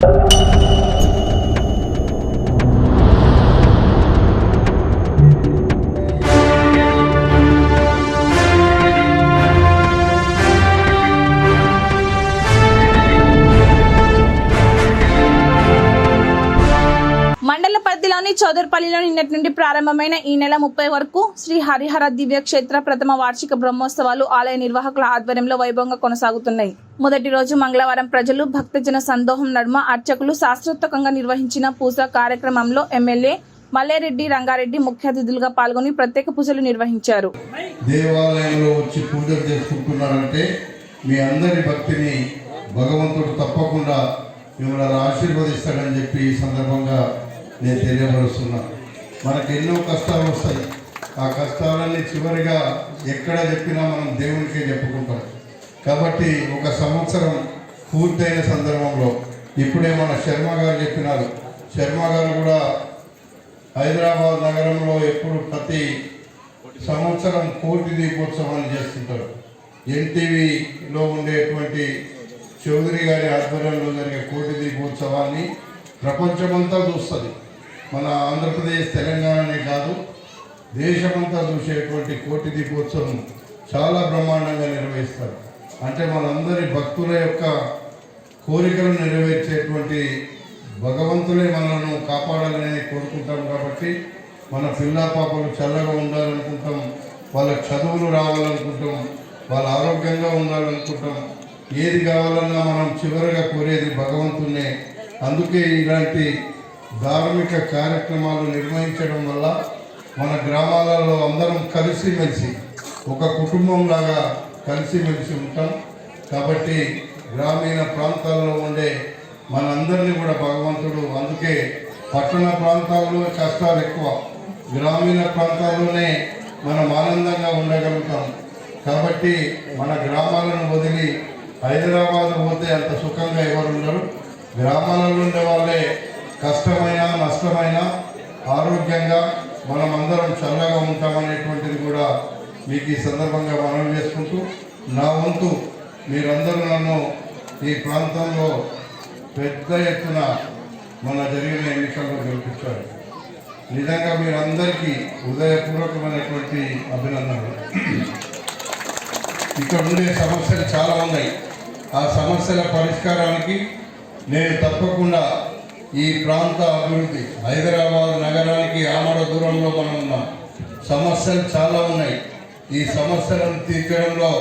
you. చౌదర్పల్లిలో నిన్నటి నుండి ప్రారంభమైన ఈ నెల ముప్పై వరకు శ్రీ హరిహర దివ్య క్షేత్ర ప్రథమ వార్షిక బ్రహ్మోత్సవాలు ఆలయ నిర్వాహకుల ఆధ్వర్యంలో వైభవంగా కొనసాగుతున్నాయి. మొదటి రోజు మంగళవారం ప్రజలు భక్తజన సందోహం నడుమ అర్చకులు శాస్త్రోత్తకంగా నిర్వహించిన పూజ కార్యక్రమంలో ఎమ్మెల్యే మల్లెరెడ్డి రంగారెడ్డి ముఖ్య అతిథులుగా పాల్గొని ప్రత్యేక పూజలు నిర్వహించారు. దేవాలయంలో వచ్చి పూజలు చేసుకుంటున్నారంటే మీ అందరి భక్తిని భగవంతుడు తప్పకుండా మిమ్మల్ని ఆశీర్వదిస్తాడని చెప్పి ఈ సందర్భంగా నేను తెలియపరుస్తున్నా. మనకు ఎన్నో కష్టాలు వస్తాయి. ఆ కష్టాలన్నీ చివరిగా ఎక్కడ చెప్పినా మనం దేవునికే చెప్పుకుంటాం. కాబట్టి ఒక సంవత్సరం పూర్తయిన సందర్భంలో ఇప్పుడే మన శర్మ గారు చెప్పినారు. శర్మ గారు కూడా హైదరాబాద్ నగరంలో ఎప్పుడు ప్రతి సంవత్సరం కోటి దీపోత్సవాన్ని చేస్తుంటారు. ఎన్టీవీలో ఉండేటువంటి చౌదరి గారి ఆధ్వర్యంలో జరిగే కోటి దీపోత్సవాన్ని ప్రపంచమంతా చూస్తుంది. మన ఆంధ్రప్రదేశ్ తెలంగాణనే కాదు దేశమంతా చూసేటువంటి కోటి దీపోత్సవం చాలా బ్రహ్మాండంగా నిర్వహిస్తారు. అంటే మనందరి భక్తుల యొక్క కోరికలు నెరవేర్చేటువంటి భగవంతులే మనల్ని కాపాడాలని కోరుకుంటాం కాబట్టి మన పిల్ల పాపలు చల్లగా ఉండాలనుకుంటాం వాళ్ళ చదువులు రావాలనుకుంటాం వాళ్ళ ఆరోగ్యంగా ఉండాలనుకుంటాం ఏది కావాలన్నా మనం చివరిగా కోరేది భగవంతునే అందుకే ఇలాంటి ధార్మిక కార్యక్రమాలు నిర్వహించడం వల్ల మన గ్రామాలలో అందరం కలిసిమెలిసి ఒక కుటుంబం లాగా కలిసిమెలిసి ఉంటాం. కాబట్టి గ్రామీణ ప్రాంతాల్లో ఉండే మనందరినీ కూడా భగవంతుడు అందుకే పట్టణ ప్రాంతాల్లో కష్టాలు ఎక్కువ. గ్రామీణ ప్రాంతాల్లోనే మనం ఆనందంగా ఉండగలుగుతాం. కాబట్టి మన గ్రామాలను వదిలి హైదరాబాద్ పోతే అంత సుఖంగా ఎవరు ఉండరు గ్రామాలలో ఉండే వాళ్ళే కష్టమైన నష్టమైన ఆరోగ్యంగా మనం అందరం చల్లగా ఉంటామనేటువంటిది కూడా మీకు ఈ సందర్భంగా మనం చేసుకుంటూ నా వంతు మీరందరూ నన్ను ఈ ప్రాంతంలో పెద్ద ఎత్తున మన జరిగిన ఎన్నికల్లో గెలిపించారు. నిజంగా మీరందరికీ హృదయపూర్వకమైనటువంటి అభినందనలు. ఇక్కడ ఉండే సమస్యలు చాలా ఉన్నాయి. ఆ సమస్యల పరిష్కారానికి నేను తప్పకుండా ఈ ప్రాంత అభివృద్ధి. హైదరాబాద్ నగరానికి ఆమడ దూరంలో మనం ఉన్నాం. సమస్యలు చాలా ఉన్నాయి. ఈ సమస్యలను తీర్చడంలో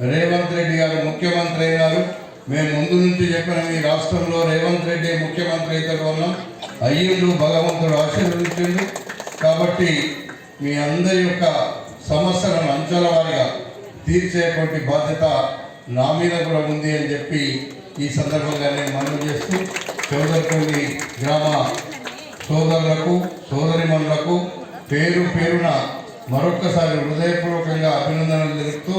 రేవంత్ రెడ్డి గారు ముఖ్యమంత్రి అయినారు. మేము ముందు నుంచి చెప్పిన ఈ రాష్ట్రంలో రేవంత్ రెడ్డి ముఖ్యమంత్రి అవుతాడు ఉన్నాం. అయ్యిండు భగవంతుడు ఆశీర్వదించిండు. కాబట్టి మీ అందరి యొక్క సమస్యలను అంచెల వారిగా తీర్చేటువంటి బాధ్యత నా మీద కూడా ఉంది అని చెప్పి ఈ సందర్భంగా నేను మనవి చేస్తూ చౌదరిపల్లి గ్రామ సోదరులకు సోదరిమణులకు పేరు పేరున మరొక్కసారి హృదయపూర్వకంగా అభినందనలు తెలుపుతూ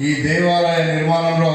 ఈ దేవాలయ నిర్మాణంలో